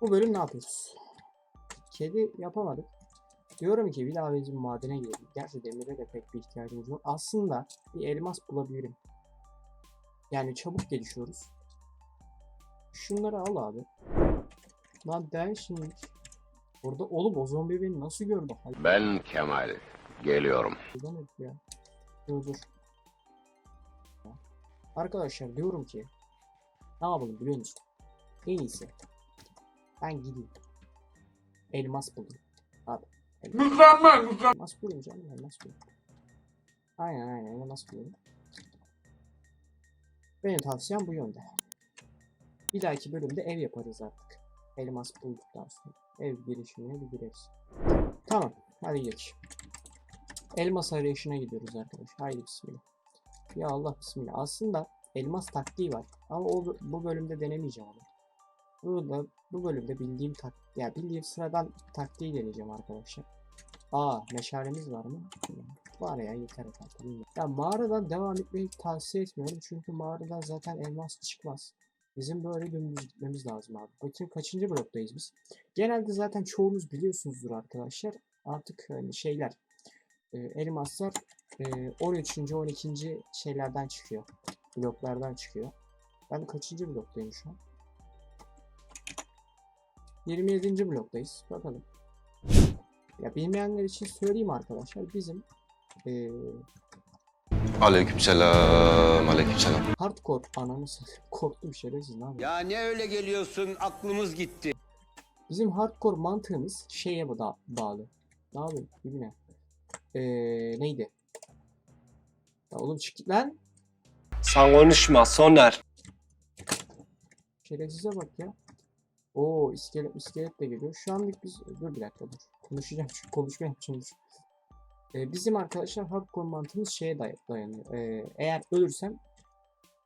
Bu bölüm ne yapıyoruz? Kedi yapamadık. Diyorum ki bir daha bizim madene gidelim. Gerçi demire de pek bir ihtiyacımız yok. Aslında bir elmas bulabilirim. Yani çabuk gelişiyoruz. Şunları al abi. Lan den şimdi. Orada oğlum o zombi beni nasıl gördü? Ben Kemal. Geliyorum. Neden ya? Dur dur. Arkadaşlar diyorum ki ne yapalım biliyor musun? En iyisi. Ben gideyim. Elmas buldum. Abi. Mükemmel mükemmel. Elmas bulayım canım elmas bulayım. Aynen aynen elmas bulayım. Benim tavsiyem bu yönde. Bir dahaki bölümde ev yaparız artık. Elmas bulduktan sonra. Ev girişimine bir gireriz. Tamam. Hadi geç. Elmas arayışına gidiyoruz arkadaşlar. Haydi bismillah. Ya Allah bismillah. Aslında elmas taktiği var. Ama o bu bölümde denemeyeceğim onu. Burada bu bölümde bildiğim tak ya bildiğim sıradan taktiği deneyeceğim arkadaşlar. Aa meşalemiz var mı? Var ya yeter efendim. Ya mağaradan devam etmeyi tavsiye etmiyorum çünkü mağaradan zaten elmas çıkmaz. Bizim böyle dümdüz gitmemiz lazım abi. Bakayım kaçıncı bloktayız biz. Genelde zaten çoğunuz biliyorsunuzdur arkadaşlar. Artık hani şeyler e, elmaslar e, 13. 12. şeylerden çıkıyor. Bloklardan çıkıyor. Ben kaçıncı bloktayım şu an? 27. bloktayız. Bakalım. Ya bilmeyenler için söyleyeyim arkadaşlar. Bizim e, Aleykümselam, aleykümselam. hardcore ananı satayım. Korktum şerefsiz yapayım? Ya ne öyle geliyorsun aklımız gitti. Bizim hardcore mantığımız şeye ba- bağlı. Ne yapayım? Gibi ne? Ee, neydi? Ya oğlum çık git lan. Sen konuşma Soner. Şerefsize bak ya. Oo iskelet iskelet de geliyor. Şu anlık biz... Dur bir dakika dur. Konuşacağım çünkü konuşma yapacağım dur. Ee, bizim arkadaşlar hardcore mantığımız şeye day- dayanıyor. Ee, eğer ölürsem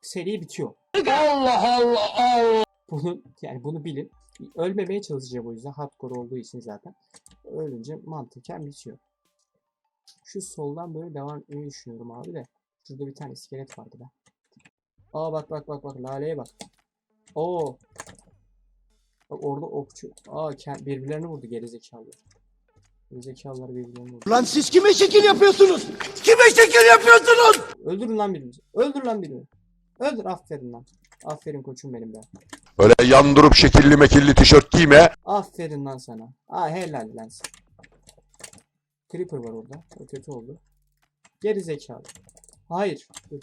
seri bitiyor. Allah Allah Allah. Bunu yani bunu bilin. Ölmemeye çalışacağım o yüzden hardcore olduğu için zaten. Ölünce mantıken bitiyor. Şu soldan böyle devam etmeyi düşünüyorum abi de. Şurada bir tane iskelet vardı be. Aa bak bak bak bak laleye bak. Oo. Bak orada okçu. Aa birbirlerini vurdu gerizekalılar. Gerizekalılar birbirlerini vurdu. Lan siz kime şekil yapıyorsunuz? Kime şekil yapıyorsunuz? Öldürün lan birini. Öldür lan birini. Öldür aferin lan. Aferin koçum benim be. Öyle yandırıp şekilli mekilli tişört giyme. Aferin lan sana. Aa helal lan sana. Creeper var orada. O kötü oldu. Geri zekalı. Hayır. Dur.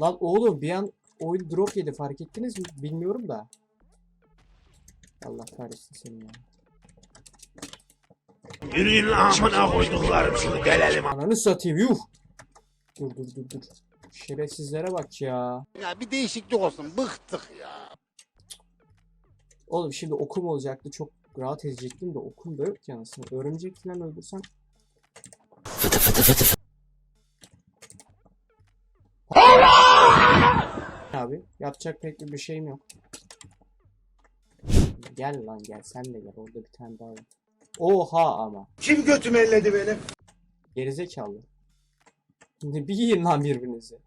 Lan oğlum bir an oyun drop yedi fark ettiniz mi? Bilmiyorum da. Allah kahretsin seni ya. Yürüyün lan amına koyduklarım şunu delelim. Ananı satayım yuh. Dur dur dur dur. Şerefsizlere bak ya. Ya bir değişiklik olsun bıktık ya. Oğlum şimdi okum olacaktı. Çok rahat edecektim de okum da yok ki anasını. Örümcek falan öldürsem. Abi yapacak pek bir şeyim yok. Gel lan gel sen de gel orada bir tane daha var. Oha ama. Kim götümü elledi benim? Gerizekalı. Bir yiyin lan birbirinizi.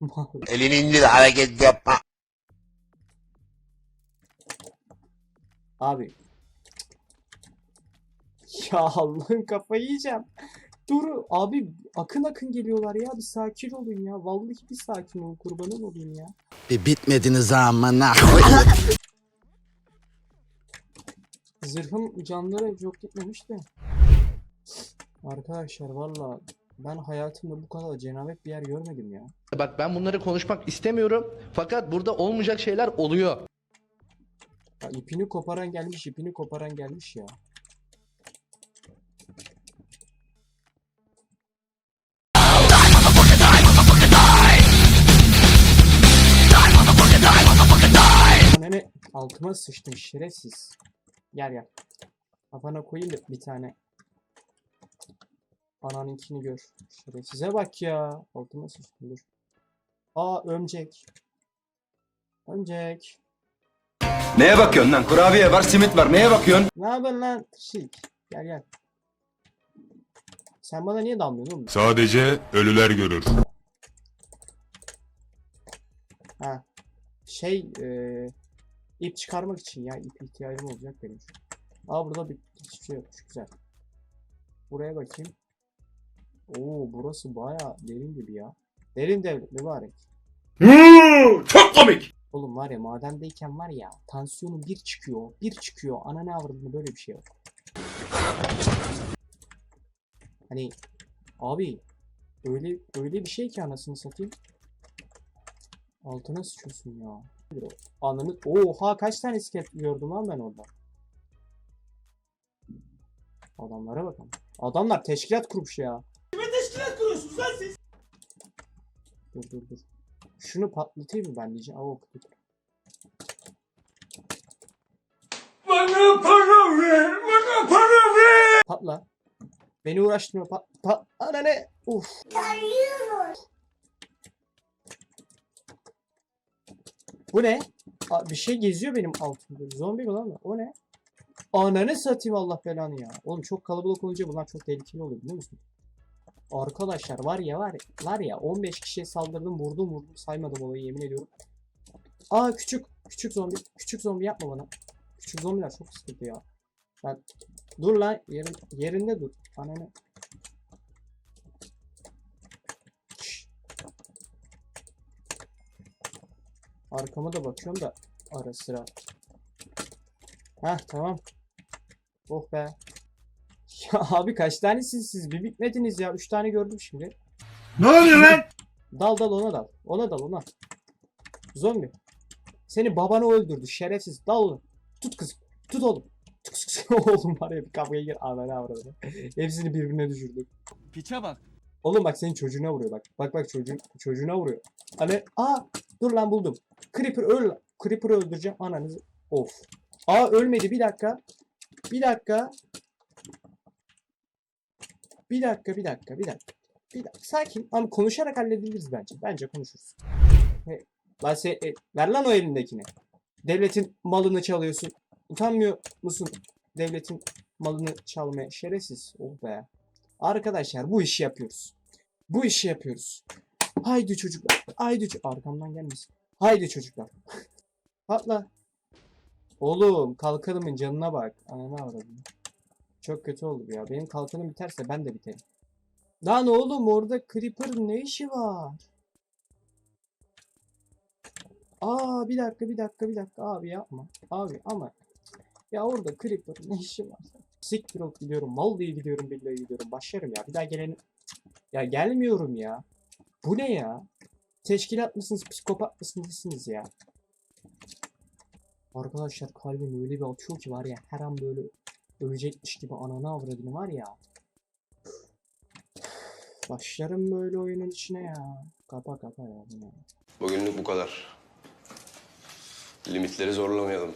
Elini indir hareket yapma. Abi. Ya Allah'ın kafayı yiyeceğim. Dur abi akın akın geliyorlar ya bir sakin olun ya. Vallahi bir sakin olun kurbanın olayım ya. Bir bitmediniz amına. Zırhım canları çok gitmemiş de. Arkadaşlar valla ben hayatımda bu kadar cenabet bir yer görmedim ya. Bak ben bunları konuşmak istemiyorum. Fakat burada olmayacak şeyler oluyor. ya ipini koparan gelmiş ipini koparan gelmiş ya. Nene altıma sıçtım şerefsiz. Gel gel. Kafana koyayım da bir tane. Ananınkini gör. Şerefsize bak ya. Altıma sıçtım. Aa ömcek. Ömcek. Neye bakıyorsun lan? Kurabiye var, simit var. Neye bakıyorsun? Ne haber lan? Tışık. Gel gel. Sen bana niye dalmıyorsun oğlum? Sadece ölüler görür. Ha. Şey eee İp çıkarmak için ya ip ihtiyacım olacak benim. Aa burada bir hiçbir şey yokmuş. Güzel. Buraya bakayım. Oo burası baya derin gibi ya. Derin devlet mübarek. Çok komik. Oğlum var ya madendeyken var ya tansiyonum bir çıkıyor. Bir çıkıyor. Ana ne avradını böyle bir şey yok. Hani abi öyle öyle bir şey ki anasını satayım. Altına sıçıyorsun ya. Ananı oha kaç tane iskelet gördüm lan ben orada. Adamlara bakın. Adamlar teşkilat kurmuş ya. Kime teşkilat kuruyorsunuz lan siz? Dur dur dur. Şunu patlatayım mı ben diyeceğim. Aa, dur. Bana para ver. Bana para ver. Patla. Beni uğraştırma. Pat, pat. Ana ne? Uf. Bu ne? Bir şey geziyor benim altımda. Zombi mi lan? O ne? Ananı satayım Allah belanı ya. Oğlum çok kalabalık olunca bunlar çok tehlikeli oluyor biliyor musun? Arkadaşlar var ya var var ya 15 kişiye saldırdım vurdum vurdum saymadım olayı yemin ediyorum. Aa küçük küçük zombi küçük zombi yapma bana. Küçük zombiler çok sıkıntı ya. Ben dur lan yerin, yerinde dur. Ananı. Arkama da bakıyorum da ara sıra. Heh tamam. Oh be. Ya abi kaç tanesiniz siz? Bir bitmediniz ya. Üç tane gördüm şimdi. Ne oluyor lan? Dal dal ona dal. Ona dal ona. Zombi. Seni babanı öldürdü şerefsiz. Dal onu. Tut kızım. Tut oğlum. Tut kızım. oğlum var ya bir kafaya gir. Ananı avradı. Hepsini birbirine düşürdü. Piçe bak. Oğlum bak senin çocuğuna vuruyor bak. Bak bak çocuğun çocuğuna vuruyor. Hani aa dur lan buldum. Creeper öl. Creeper'ı öldüreceğim ananızı. Of. Aa ölmedi bir dakika. Bir dakika. Bir dakika bir dakika bir dakika. Bir dakika. Sakin ama konuşarak hallediliriz bence. Bence konuşuruz. He, lan sen, e, ver lan o elindekini. Devletin malını çalıyorsun. Utanmıyor musun devletin malını çalmaya? Şerefsiz. Oh be. Arkadaşlar bu işi yapıyoruz. Bu işi yapıyoruz. Haydi çocuklar. Haydi ço- Arkamdan gelmesin. Haydi çocuklar. Patla. Oğlum kalkanımın canına bak. Ananı avradım. Çok kötü oldu ya. Benim kalkanım biterse ben de biterim. Lan oğlum orada Creeper'ın ne işi var? Aa bir dakika bir dakika bir dakika abi yapma. Abi ama ya orada Creeper'ın ne işi var? Siktir ol gidiyorum. Mal diye gidiyorum billahi gidiyorum. Başlarım ya. Bir daha gelen ya gelmiyorum ya. Bu ne ya? Teşkilat mısınız, psikopat mısınız ya? Arkadaşlar kalbim öyle bir atıyor ki var ya her an böyle ölecekmiş gibi ananı avradını var ya. Başlarım böyle oyunun içine ya. Kapa kapa ya. bu ne? Bugünlük bu kadar. Limitleri zorlamayalım.